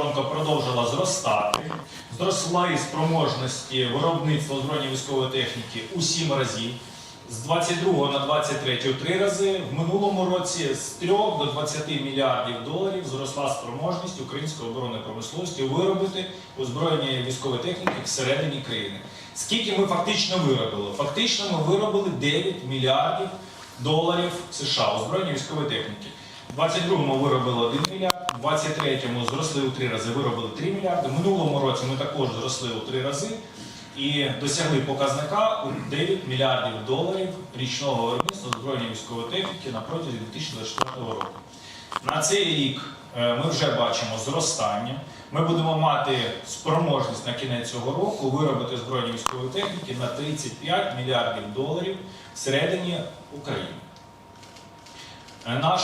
оборонка продовжила зростати. Зросла і спроможності виробництва озброєння військової техніки у 7 разів. З 22 на 23 у 3 рази. В минулому році з 3 до 20 мільярдів доларів зросла спроможність української оборонної промисловості виробити озброєння військової техніки всередині країни. Скільки ми фактично виробили? Фактично ми виробили 9 мільярдів доларів США озброєння військової техніки. У 22-му виробили 1 мільярд, у 23-му зросли у 3 рази, виробили 3 мільярди. В минулому році ми також зросли у 3 рази і досягли показника у 9 мільярдів доларів річного виробництва озброєння військової техніки на протязі 2024 року. На цей рік е, ми вже бачимо зростання. Ми будемо мати спроможність на кінець цього року виробити збройні військової техніки на 35 мільярдів доларів всередині України. Е, Наш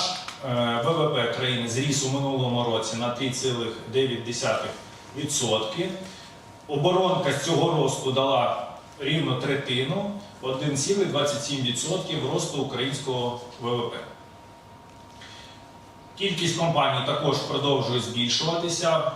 ВВП країни зріс у минулому році на 3,9%. Оборонка з цього росту дала рівно третину 1,27% росту українського ВВП. Кількість компаній також продовжує збільшуватися.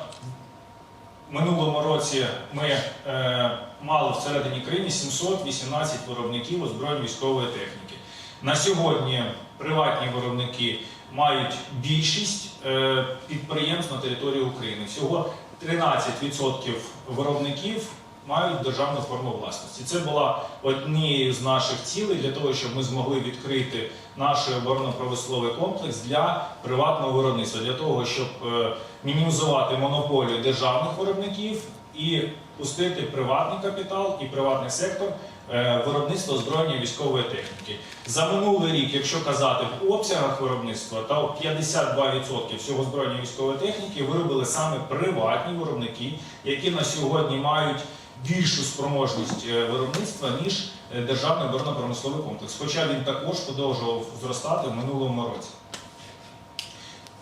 В минулому році ми е, мали всередині країни 718 виробників озброєнь військової техніки. На сьогодні приватні виробники мають більшість е, підприємств на території України. Всього 13% виробників мають державну форму власності. Це була однією з наших цілей для того, щоб ми змогли відкрити наш оборонно-промисловий комплекс для приватного виробництва, для того, щоб е, мінімізувати монополію державних виробників і пустити приватний капітал і приватний сектор е, виробництва озброєння військової техніки. За минулий рік, якщо казати в обсягах виробництва, то 52% всього озброєння військової техніки виробили саме приватні виробники, які на сьогодні мають більшу спроможність е, виробництва, ніж е, державний оборонно-промисловий комплекс. Хоча він також продовжував зростати в минулому році.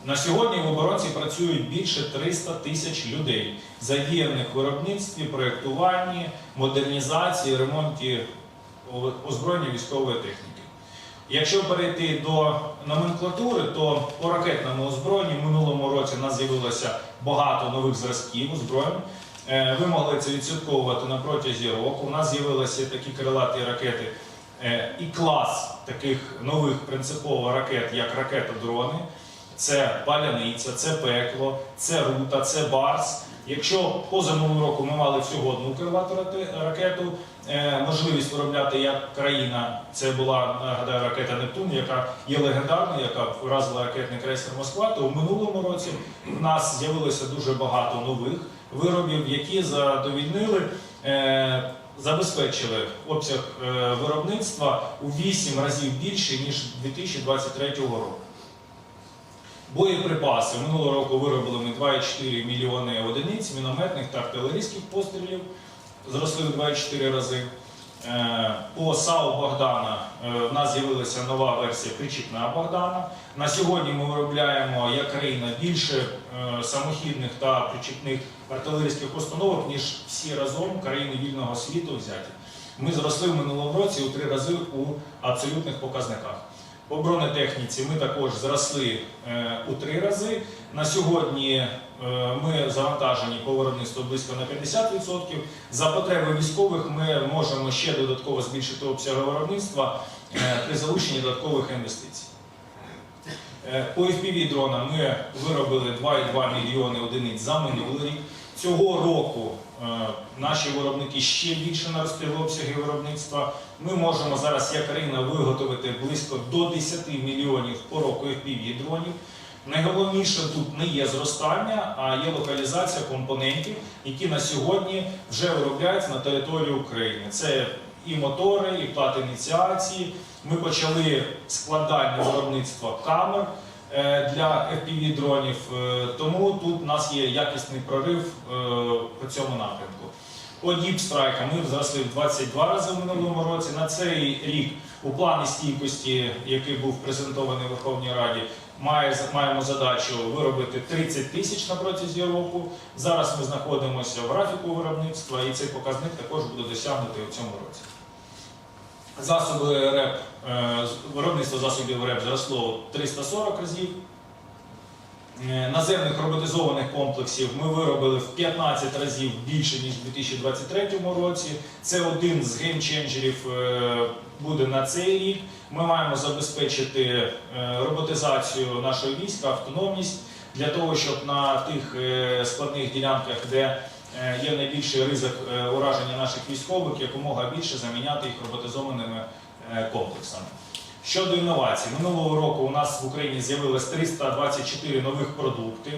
На сьогодні в оборонці працюють більше 300 тисяч людей, задіяних в виробництві, проєктуванні, модернізації, ремонті озброєння військової техніки. Якщо перейти до номенклатури, то по ракетному озброєнню в минулому році в нас з'явилося багато нових зразків озброєнь. Е, Ви могли це відслідковувати на протязі року. У нас з'явилися такі крилаті ракети е, і клас таких нових принципово ракет, як ракета-дрони. Це паляниця, це пекло, це рута, це барс. Якщо поза минулого року ми мали всього одну крилату ракету, е, можливість виробляти як країна, це була нагадаю ракета Нептун, яка є легендарною, яка вразила ракетний крейсер Москва, то в минулому році в нас з'явилося дуже багато нових виробів, які задовільнили. е, Забезпечили обсяг е, виробництва у 8 разів більше ніж 2023 року. Боєприпаси минулого року виробили ми 2,4 мільйони одиниць мінометних та артилерійських пострілів, зросли в 2,4 рази. Е, По САУ Богдана е, в нас з'явилася нова версія причіпна Богдана. На сьогодні ми виробляємо як країна більше е, самохідних та причіпних артилерійських установок, ніж всі разом країни вільного світу взяті. Ми зросли в минулому році у три рази у абсолютних показниках. По бронетехніці ми також зросли е, у три рази. На сьогодні е, ми завантажені по виробництву близько на 50%. За потреби військових ми можемо ще додатково збільшити обсяги виробництва е, при залученні додаткових інвестицій. По FPV дронам ми виробили 2,2 мільйони одиниць за минулий рік. Цього року наші виробники ще більше наростили обсяги виробництва. Ми можемо зараз як країна виготовити близько до 10 мільйонів по року FPV дронів. Найголовніше тут не є зростання, а є локалізація компонентів, які на сьогодні вже виробляються на території України. Це і мотори, і плати ініціації. Ми почали складання виробництва камер е, для FPV дронів, е, тому тут у нас є якісний прорив е, по цьому напрямку. По діпстрайкам ми зросли в 22 рази в минулому році. На цей рік у плані стійкості, який був презентований Верховній Раді, має, маємо задачу виробити 30 тисяч на протязі року. Зараз ми знаходимося в графіку виробництва, і цей показник також буде досягнутий у цьому році. Засоби РЕП, е, виробництво засобів РЕП зросло 340 разів. е, наземних роботизованих комплексів ми виробили в 15 разів більше ніж у 2023 році. Це один з геймченджерів е, буде на цей рік. Ми маємо забезпечити роботизацію нашого війська, автономність для того, щоб на тих складних ділянках, де є найбільший ризик е, ураження наших військових, якомога більше заміняти їх роботизованими е, комплексами. Щодо інновацій, минулого року у нас в Україні з'явилось 324 нових продукти,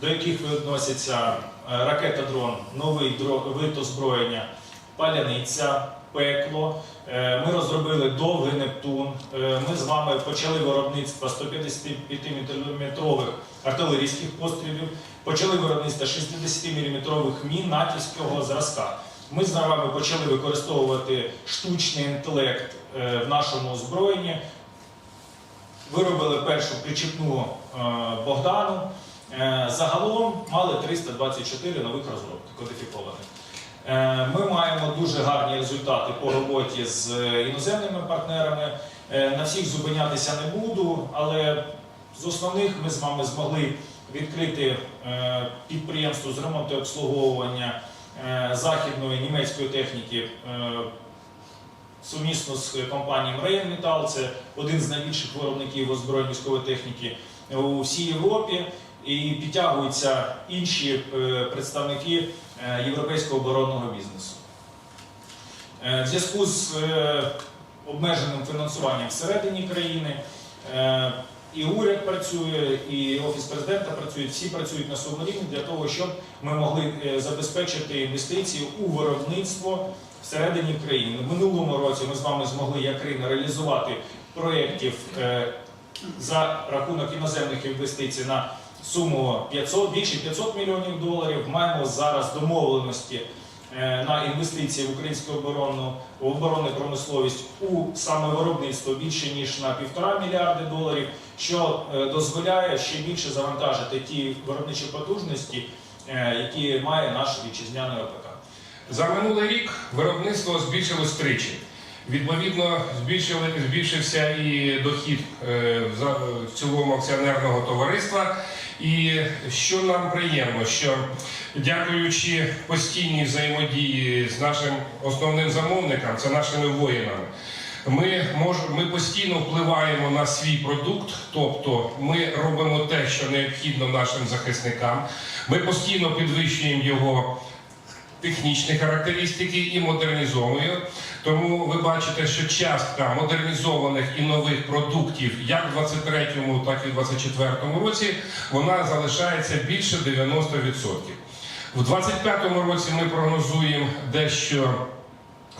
до яких відносяться е, ракета-дрон, новий вид озброєння, паляниця, пекло. Е, Ми розробили довгий Нептун. Е, Ми з вами почали виробництво 155-мм артилерійських пострілів, почали виробництво 60-мм мін натівського зразка. Ми з вами почали використовувати штучний інтелект е, в нашому озброєнні. Виробили першу причіпну е, Богдану. Загалом мали 324 нових розробки кодифікованих. Е, Ми маємо дуже гарні результати по роботі з е, іноземними партнерами. Е, На всіх зупинятися не буду, але з основних ми з вами змогли відкрити підприємство з ремонту і обслуговування західної німецької техніки сумісно з компанією Rheinmetall. Це один з найбільших виробників озброєнь військової техніки у всій Європі. І підтягуються інші е, представники е, європейського оборонного бізнесу. Е, В зв'язку з обмеженим фінансуванням всередині країни і уряд працює, і офіс президента працює, всі працюють на своєму рівні для того, щоб ми могли забезпечити інвестиції у виробництво всередині країни. В минулому році ми з вами змогли як країна реалізувати проєктів за рахунок іноземних інвестицій на суму 500, більше 500 мільйонів доларів. Маємо зараз домовленості е, на інвестиції в українську оборонну оборонну промисловість у саме виробництво більше ніж на півтора мільярди доларів, що е, дозволяє ще більше завантажити ті виробничі потужності, е, які має наш вітчизняний ОПК. За минулий рік виробництво збільшилось тричі. Відповідно, збільшили, збільшився і дохід в цілому акціонерного товариства. І що нам приємно, що дякуючи постійній взаємодії з нашим основним замовником, це нашими воїнами, ми, мож, ми постійно впливаємо на свій продукт, тобто ми робимо те, що необхідно нашим захисникам. Ми постійно підвищуємо його технічні характеристики і модернізовуємо. Тому ви бачите, що частка модернізованих і нових продуктів як в 23-му, так і в 24-му році вона залишається більше 90%. В 25-му році ми прогнозуємо дещо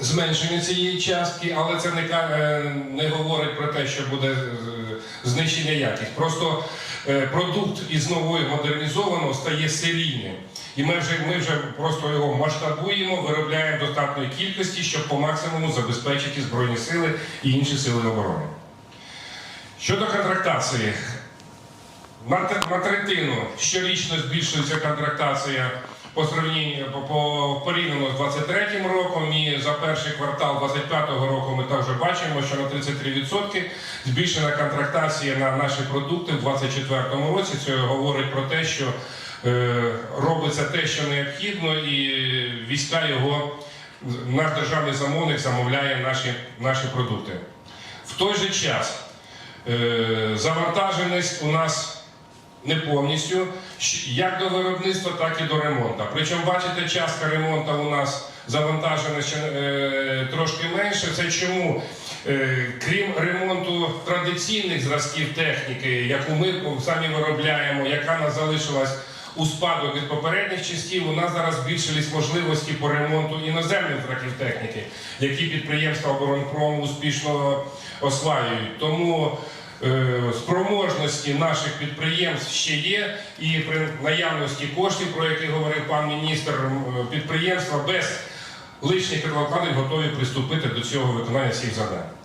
зменшення цієї частки, але це не, е, не говорить про те, що буде е, знищення якість. Просто е, продукт із новою модернізованого стає серійним. І ми вже, ми вже просто його масштабуємо, виробляємо достатньої кількості, щоб по максимуму забезпечити Збройні сили і інші сили оборони. Щодо контрактації, на, третину щорічно збільшується контрактація по сравненню по, по порівняно з 23 роком. І за перший квартал 25 року ми також бачимо, що на 33% збільшена контрактація на наші продукти в 24 році. Це говорить про те, що робиться те, що необхідно, і війська його наш державний замовник замовляє наші, наші продукти. В той же час е, завантаженість у нас не повністю, як до виробництва, так і до ремонту. Причому, бачите, частка ремонту у нас завантажена ще е, трошки менше. Це чому? Е, крім ремонту традиційних зразків техніки, яку ми самі виробляємо, яка нас залишилась у спадок від попередніх частів, у нас зараз збільшились можливості по ремонту іноземних зразків техніки, які підприємства оборонпрому успішно осваюють. Тому е, спроможності наших підприємств ще є, і при наявності коштів, про які говорив пан міністр, підприємства без лишніх перекладень готові приступити до цього виконання всіх завдань.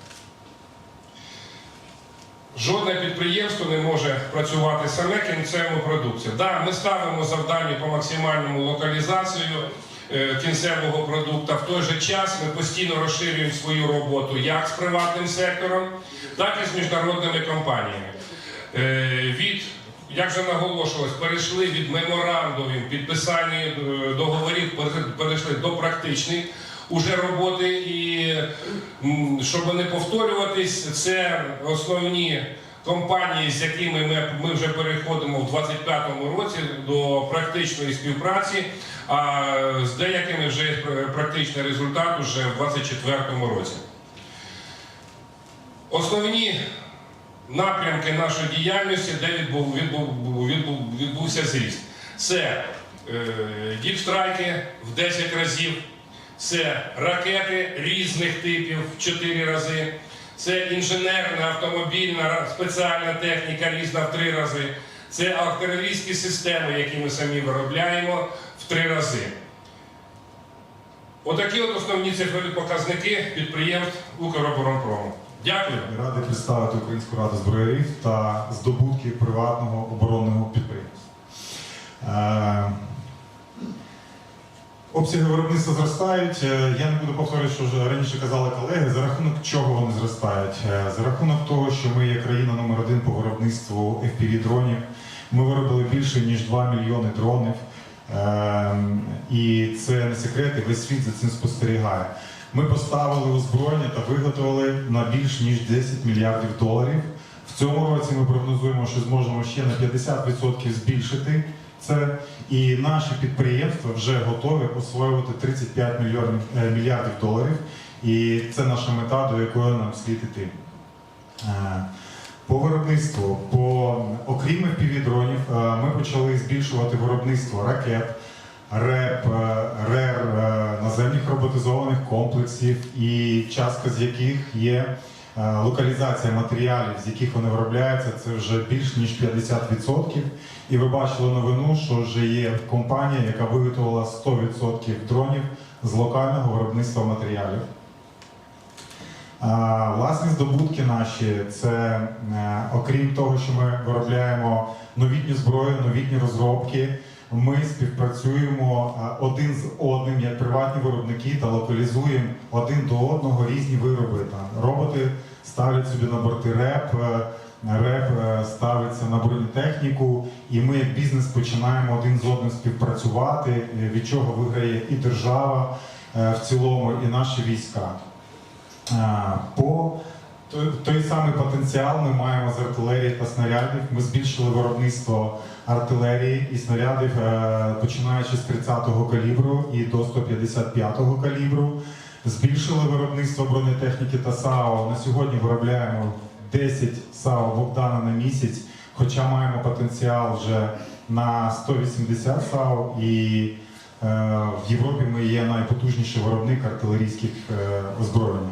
Жодне підприємство не може працювати саме кінцеву продукцію. Да, ми ставимо завдання по максимальному локалізацію е, кінцевого продукту. В той же час ми постійно розширюємо свою роботу як з приватним сектором, так і з міжнародними компаніями. Е, від як вже наголошувалось, перейшли від меморандумів, підписання е, договорів, перейшли до практичної уже роботи. І щоб не повторюватись, це основні компанії, з якими ми, ми вже переходимо в 2025 році до практичної співпраці. А з деякими вже є практичний результат уже в 2024 році. Основні напрямки нашої діяльності, де відбув, відбув, відбув, відбувся зріст. Це е, діпстрайки в 10 разів, це ракети різних типів в 4 рази, це інженерна автомобільна спеціальна техніка різна в 3 рази, це артилерійські системи, які ми самі виробляємо в 3 рази. Отакі от основні цифрові показники підприємств Укроборонпрому. Дякую. Радий представити Українську раду зброярів та здобутки приватного оборонного підприємства. Обсяги виробництва зростають. Е, Я не буду повторювати, що вже раніше казали колеги. За рахунок чого вони зростають? Е, За рахунок того, що ми є країна номер один по виробництву fpv дронів. Ми виробили більше ніж 2 мільйони дронів. Е, І це не секрет, і весь світ за цим спостерігає. Ми поставили озброєння та виготовили на більш ніж 10 мільярдів доларів. В цьому році ми прогнозуємо, що зможемо ще на 50% збільшити це. І наші підприємства вже готові освоювати 35 мільйонів, е, мільярдів доларів. І це наша мета, до якої нам слід іти. Е, По виробництву, по окрім півдронів, ми почали збільшувати виробництво ракет, РЕП, е, РЕР, е, наземних роботизованих комплексів, і частка з яких є е, локалізація матеріалів, з яких вони виробляються, це вже більш ніж 50%. І ви бачили новину, що вже є компанія, яка виготовила 100% дронів з локального виробництва матеріалів. Власні здобутки наші це е, окрім того, що ми виробляємо новітню зброю, новітні розробки. Ми співпрацюємо е, один з одним як приватні виробники та локалізуємо один до одного різні вироби. Там роботи ставлять собі на борти реп, е, реп е, ставиться на бронетехніку, і ми як бізнес починаємо один з одним співпрацювати, від чого виграє і держава в цілому, і наші війська. По той самий потенціал ми маємо з артилерії та снарядів. Ми збільшили виробництво артилерії і снарядів, е, починаючи з 30-го калібру і до 155-го калібру. Збільшили виробництво бронетехніки та САУ. На сьогодні виробляємо 10 САУ Богдана на місяць, хоча маємо потенціал вже на 180 САУ. І е, в Європі ми є найпотужніший виробник артилерійських е, озброєнь.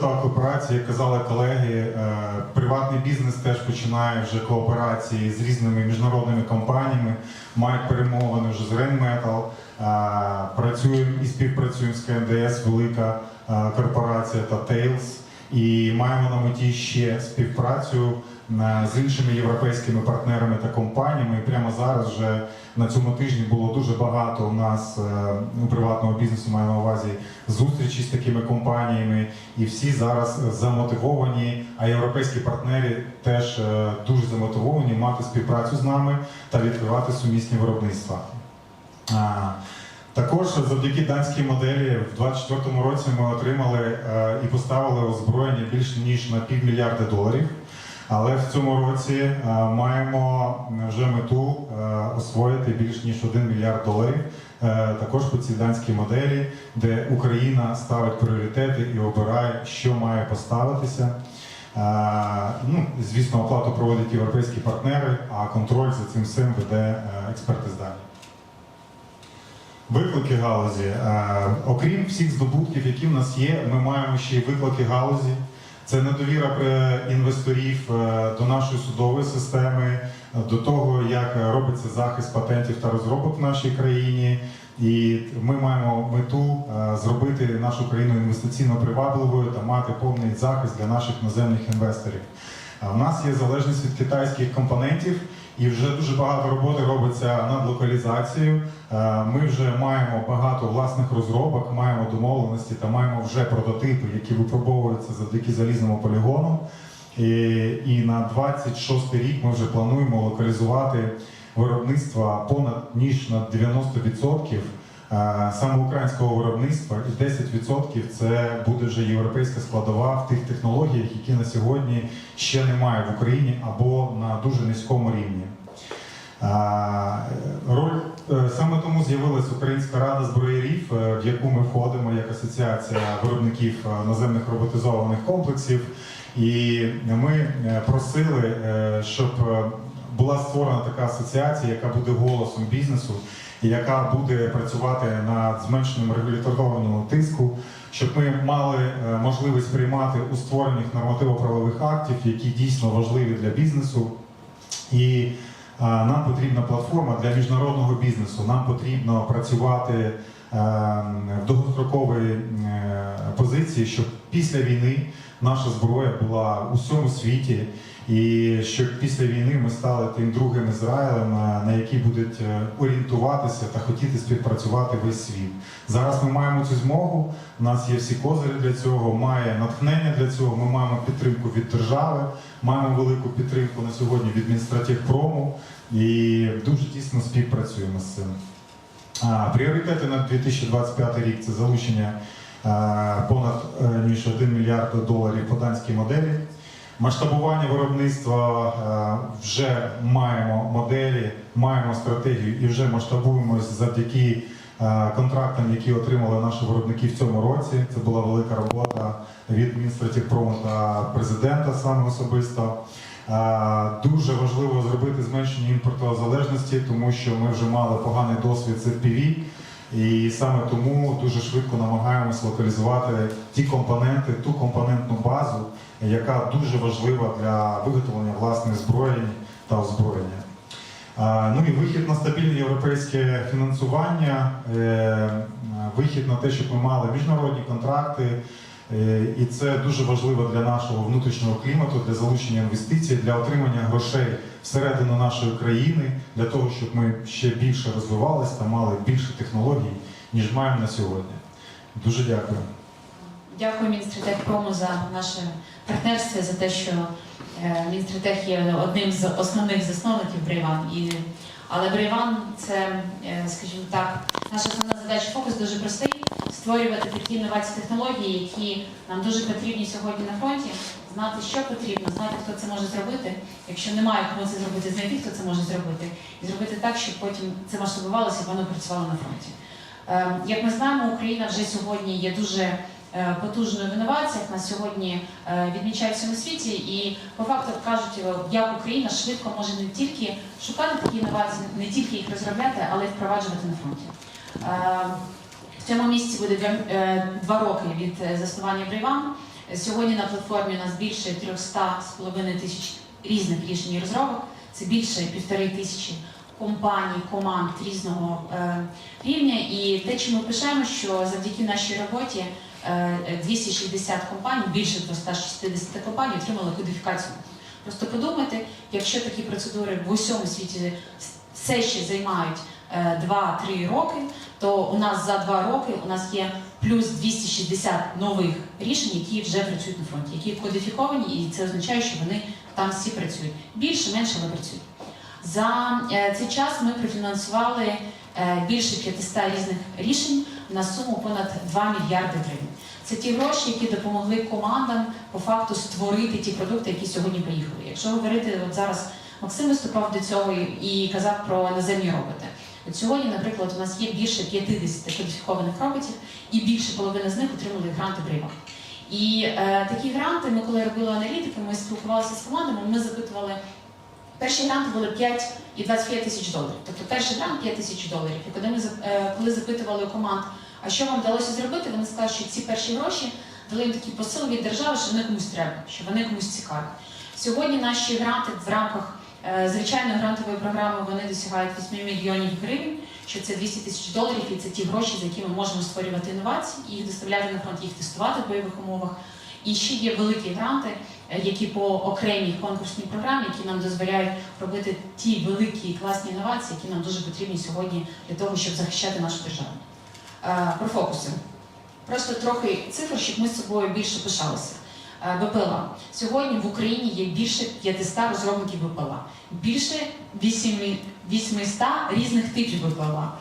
Та кооперація, як казали колеги, е, приватний бізнес теж починає вже кооперації з різними міжнародними компаніями, мають перемовини вже з а, працюємо і співпрацюємо з КНДС, велика корпорація та Tails, і маємо на меті ще співпрацю е, з іншими європейськими партнерами та компаніями. І прямо зараз вже на цьому тижні було дуже багато у нас е, у приватного бізнесу, маю на увазі зустрічі з такими компаніями, і всі зараз замотивовані. А європейські партнери теж е, дуже замотивовані мати співпрацю з нами та відкривати сумісні виробництва. Також завдяки данській моделі в 2024 році ми отримали е, і поставили озброєння більше ніж на півмільярда доларів. Але в цьому році е, маємо вже мету е, освоїти більш ніж 1 мільярд доларів. е, Також по цій данській моделі, де Україна ставить пріоритети і обирає, що має поставитися. Ну, звісно, оплату проводять європейські партнери, а контроль за цим всім веде експерти з Данії. Виклики галузі. Окрім всіх здобутків, які в нас є, ми маємо ще й виклики галузі. Це недовіра інвесторів е, до нашої судової системи, до того, як робиться захист патентів та розробок в нашій країні. І ми маємо мету е, зробити нашу країну інвестиційно привабливою та мати повний захист для наших наземних інвесторів. В нас є залежність від китайських компонентів, і вже дуже багато роботи робиться над локалізацією. Е, Ми вже маємо багато власних розробок, маємо домовленості та маємо вже прототипи, які випробовуються завдяки залізному полігону. І, і на 26 рік ми вже плануємо локалізувати виробництво понад ніж на 90% е, саме українського виробництва, і 10% це буде вже європейська складова в тих технологіях, які на сьогодні ще немає в Україні або на дуже низькому рівні. Роль е, саме тому з'явилась Українська рада зброярів, е, в яку ми входимо як асоціація виробників е, наземних роботизованих комплексів. І ми просили, щоб була створена така асоціація, яка буде голосом бізнесу, і яка буде працювати над зменшенням регуляторного тиску, щоб ми мали е, можливість приймати у створених нормативо-правових актів, які дійсно важливі для бізнесу. І нам потрібна платформа для міжнародного бізнесу. Нам потрібно працювати е, в довгостроковій е, позиції, щоб після війни наша зброя була у всьому світі, і щоб після війни ми стали тим другим Ізраїлем, е, на який будуть е, орієнтуватися та хотіти співпрацювати весь світ. Зараз ми маємо цю змогу. У нас є всі козирі для цього, має натхнення для цього. Ми маємо підтримку від держави, маємо велику підтримку на сьогодні від Мінстратегпрому і дуже тісно співпрацюємо з цим. Пріоритети на 2025 рік це залучення понад е, ніж 1 мільярд доларів по данській моделі. Масштабування виробництва е, вже маємо моделі, маємо стратегію і вже масштабуємось завдяки е, контрактам, які отримали наші виробники в цьому році. Це була велика робота від міністра Мінстратегпрому та президента саме особисто. Е, Дуже важливо зробити зменшення імпортозалежності, тому що ми вже мали поганий досвід з FPV, і саме тому дуже швидко намагаємось локалізувати ті компоненти, ту компонентну базу, яка дуже важлива для виготовлення власних зброєнь та озброєння. Ну і вихід на стабільне європейське фінансування, е, вихід на те, щоб ми мали міжнародні контракти. Е, І це дуже важливо для нашого внутрішнього клімату, для залучення інвестицій, для отримання грошей всередину нашої країни, для того, щоб ми ще більше розвивалися та мали більше технологій, ніж маємо на сьогодні. Дуже дякую. Дякую Мінстратегпрому за наше партнерство, за те, що е, Мінстратег є одним з основних засновників Брейван. Але Брейван це, е, скажімо так, наша основна задача фокус дуже простий створювати такі інновації технології, які нам дуже потрібні сьогодні на фронті. Знати, що потрібно, знати, хто це може зробити. Якщо немає кому це зробити, знайти, хто це може зробити, і зробити так, щоб потім це масштабувалося воно працювало на фронті. Е, Як ми знаємо, Україна вже сьогодні є дуже е, потужною в інноваціях. На сьогодні е, відмічає всьому світі, і по факту кажуть, як Україна швидко може не тільки шукати такі інновації, не тільки їх розробляти, але й впроваджувати на фронті. Е, В цьому місці буде два, е, роки від е, заснування Брейван. Сьогодні на платформі у нас більше 300,5 тисяч різних рішень і розробок. Це більше півтори тисячі компаній, команд різного рівня. І те, чим ми пишаємо, що завдяки нашій роботі е, 260 компаній, більше 260 компаній отримали кодифікацію. Просто подумайте, якщо такі процедури в усьому світі все ще займають 2-3 роки, то у нас за 2 роки у нас є плюс 260 нових рішень, які вже працюють на фронті, які кодифіковані, і це означає, що вони там всі працюють. Більше, менше, але працюють. За е, цей час ми профінансували е, більше 500 різних рішень на суму понад 2 мільярди гривень. Це ті гроші, які допомогли командам по факту створити ті продукти, які сьогодні поїхали. Якщо говорити, от зараз Максим виступав до цього і казав про наземні роботи. От сьогодні, наприклад, у нас є більше 50 кодифікованих роботів, і більше половини з них отримали гранти Брива. І е, такі гранти, ми коли робили аналітику, ми спілкувалися з командами, ми запитували. Перші гранти були 5 і 25 тисяч доларів. Тобто перший грант 5 тисяч доларів. І коли ми е, коли запитували у команд, а що вам вдалося зробити, вони сказали, що ці перші гроші дали їм такий посил від держави, що вони комусь треба, що вони комусь цікаві. Сьогодні наші гранти в рамках е, звичайної грантової програми вони досягають 8 мільйонів гривень, що це 200 тисяч доларів, і це ті гроші, за які ми можемо створювати інновації, їх доставляти на фронт, їх тестувати в бойових умовах. І ще є великі гранти, е, які по окремій конкурсній програмі, які нам дозволяють робити ті великі класні інновації, які нам дуже потрібні сьогодні для того, щоб захищати нашу державу. Е, Про фокуси. Просто трохи цифр, щоб ми з собою більше пишалися. Е, БПЛА. Сьогодні в Україні є більше 500 розробників БПЛА, більше 8 800 різних типів БПЛА.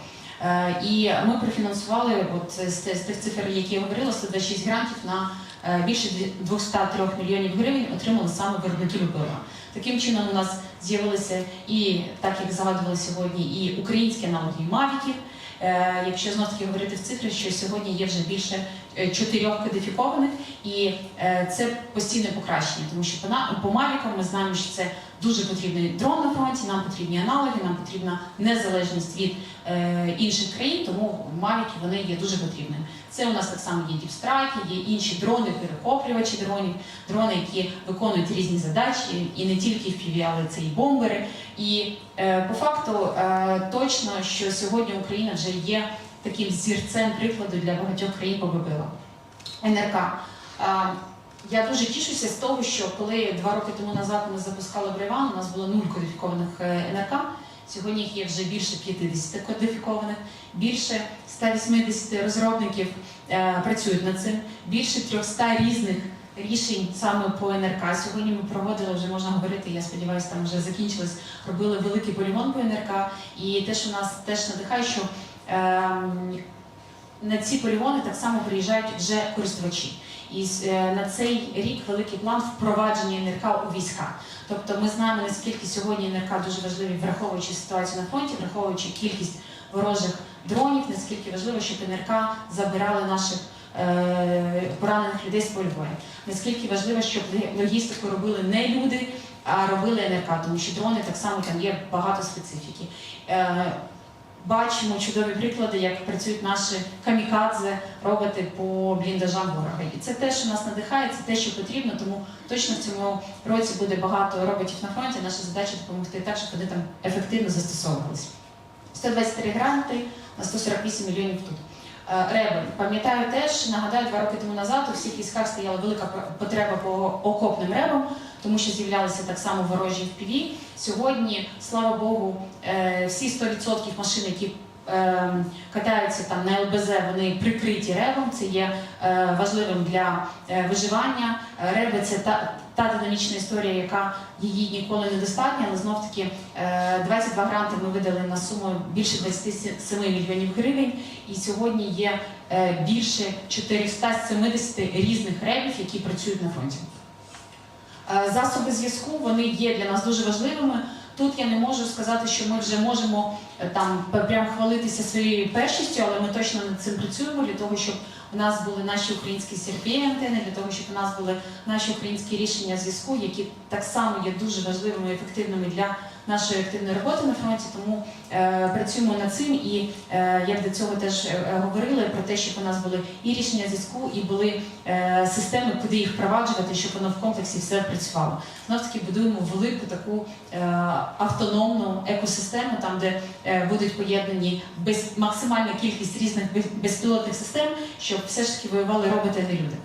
Е, І ми профінансували от з, з тих цифр, які я говорила, 126 грантів на е, більше 203 мільйонів гривень отримали саме виробники БПЛА. Таким чином у нас з'явилися і так як згадували сьогодні, і українські аналоги мавіків. Е, Якщо знов таки говорити в цифрах, що сьогодні є вже більше е, чотирьох кодифікованих, і е, це постійне покращення, тому що по мавікам ми знаємо, що це дуже потрібний дрон на фронті. Нам потрібні аналоги, нам потрібна незалежність від е, інших країн, тому мавіки вони є дуже потрібними. Це у нас так само є діпстрайки, є інші дрони, перехоплювачі дронів, дрони, які виконують різні задачі, і не тільки FPV, але це і бомбери. І е, по факту е, точно, що сьогодні Україна вже є таким зірцем прикладу для багатьох країн по БПЛА. НРК. Я дуже тішуся з того, що коли два роки тому назад ми запускали Брейван, у нас було нуль кодифікованих е, НРК. Сьогодні їх є вже більше 50 кодифікованих, більше 180 розробників е, працюють над цим, більше 300 різних рішень саме по НРК. Сьогодні ми проводили, вже можна говорити, я сподіваюся, там вже закінчилось, робили великий полігон по НРК. І те, що нас теж надихає, що на ці полігони так само приїжджають вже користувачі. І е, на цей рік великий план впровадження НРК у війська. Тобто ми знаємо, наскільки сьогодні НРК дуже важливі, враховуючи ситуацію на фронті, враховуючи кількість ворожих дронів, наскільки важливо, щоб НРК забирали наших е, поранених людей з полю. Наскільки важливо, щоб логістику робили не люди, а робили НРК, тому що дрони так само там є багато специфіки. Е, Бачимо чудові приклади, як працюють наші камікадзе, роботи по бліндажам ворога. І це те, що нас надихає, це те, що потрібно. Тому точно в цьому році буде багато роботів на фронті. Наша задача допомогти так, щоб вони там ефективно застосовувалися. 123 гранти на 148 мільйонів тут. Е, Реби, пам'ятаю теж, нагадаю, два роки тому назад у всіх військах стояла велика потреба по окопним ребам, тому що з'являлися так само ворожі впіві. Сьогодні, слава Богу, е, всі 100% машин, які е, катаються там на ЛБЗ, вони прикриті ребом. Це є е, важливим для виживання. Реби це та, та динамічна історія, яка її ніколи не достатня, але знов таки е, 22 гранти ми видали на суму більше 27 мільйонів гривень. І сьогодні є більше 470 різних ребів, які працюють на фронті. Е, Засоби зв'язку вони є для нас дуже важливими. Тут я не можу сказати, що ми вже можемо е, там прям хвалитися своєю першістю, але ми точно над цим працюємо для того, щоб у нас були наші українські crpa антени для того, щоб у нас були наші українські рішення зв'язку, які так само є дуже важливими і ефективними для нашої активної роботи на фронті. Тому е, працюємо над цим і е, як до цього теж е, говорили про те, щоб у нас були і рішення зв'язку, і були е, системи, куди їх впроваджувати, щоб воно в комплексі все працювало. Знов таки будуємо велику таку е, автономну екосистему, там де е, будуть поєднані без максимальна кількість різних безпілотних систем, щоб все ж таки воювали роботи, не люди.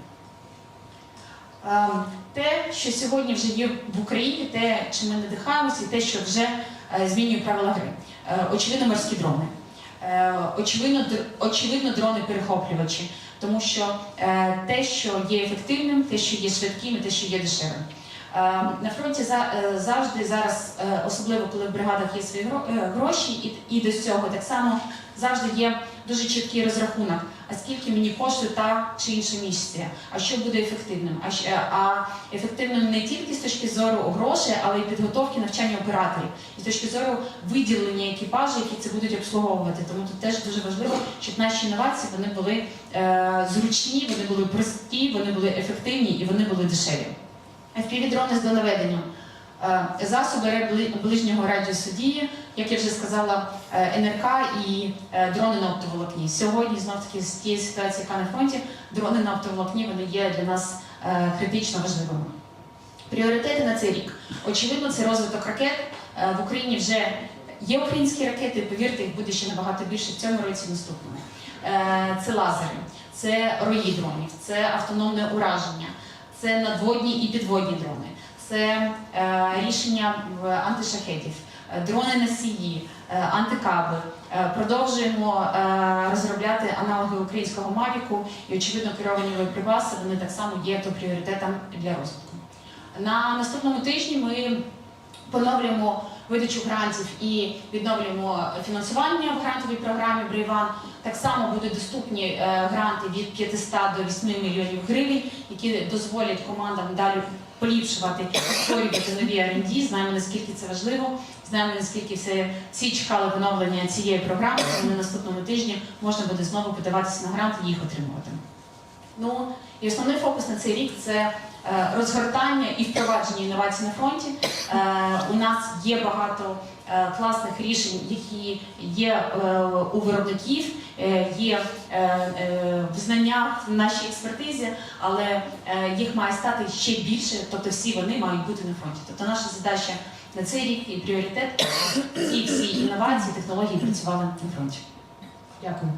Ем, Те, що сьогодні вже є в Україні, те, чим ми надихаємося, і те, що вже е, змінює правила гри. Е, Очевидно, морські дрони. Е, Очевидно, очевидно, дрони-перехоплювачі, тому що те, що є ефективним, те, що є швидким, і те, що є дешевим. Е, На фронті за- завжди зараз, особливо коли в бригадах є свої гроші, і, до цього так само завжди є дуже чіткий розрахунок, скільки мені коштує та чи інша місія, а що буде ефективним. А, а ефективним не тільки з точки зору грошей, але й підготовки навчання операторів, і з точки зору виділення екіпажу, які це будуть обслуговувати. Тому тут теж дуже важливо, щоб наші інновації вони були е, зручні, вони були прості, вони були ефективні і вони були дешеві. FPV-дрони з донаведенням. Е, Засоби ближнього радіусу дії, як я вже сказала, е, НРК і е, дрони на оптоволокні. Сьогодні, знов таки, з тієї ситуації, яка на фронті, дрони на оптоволокні вони є для нас критично важливими. Пріоритети на цей рік. Очевидно, це розвиток ракет. В Україні вже є українські ракети, повірте, їх буде ще набагато більше в цьому році наступному. Це лазери, це рої дронів, це автономне ураження, це надводні і підводні дрони, це е, рішення антишахетів, е, дрони носії, е, антикаби. Продовжуємо розробляти аналоги українського Мавіку і очевидно керовані прибаси. Вони так само є то пріоритетом для розвитку. На наступному тижні ми поновлюємо видачу грантів і відновлюємо фінансування в грантовій програмі Брейван. Так само будуть доступні е, гранти від 500 до 8 мільйонів гривень, які дозволять командам далі поліпшувати створювати нові R&D. Знаємо наскільки це важливо. Знаємо наскільки все всі чекали поновлення цієї програми. Тому на наступному тижні можна буде знову подаватися на грант і їх отримувати. Ну і основний фокус на цей рік це розгортання і впровадження інновацій на фронті. Е, У нас є багато е, класних рішень, які є е, у виробників, е, є е, е, в нашій експертизі, але е, їх має стати ще більше, тобто всі вони мають бути на фронті. Тобто наша задача на цей рік і пріоритет ці всі інновації, технології працювали на фронті. Дякую.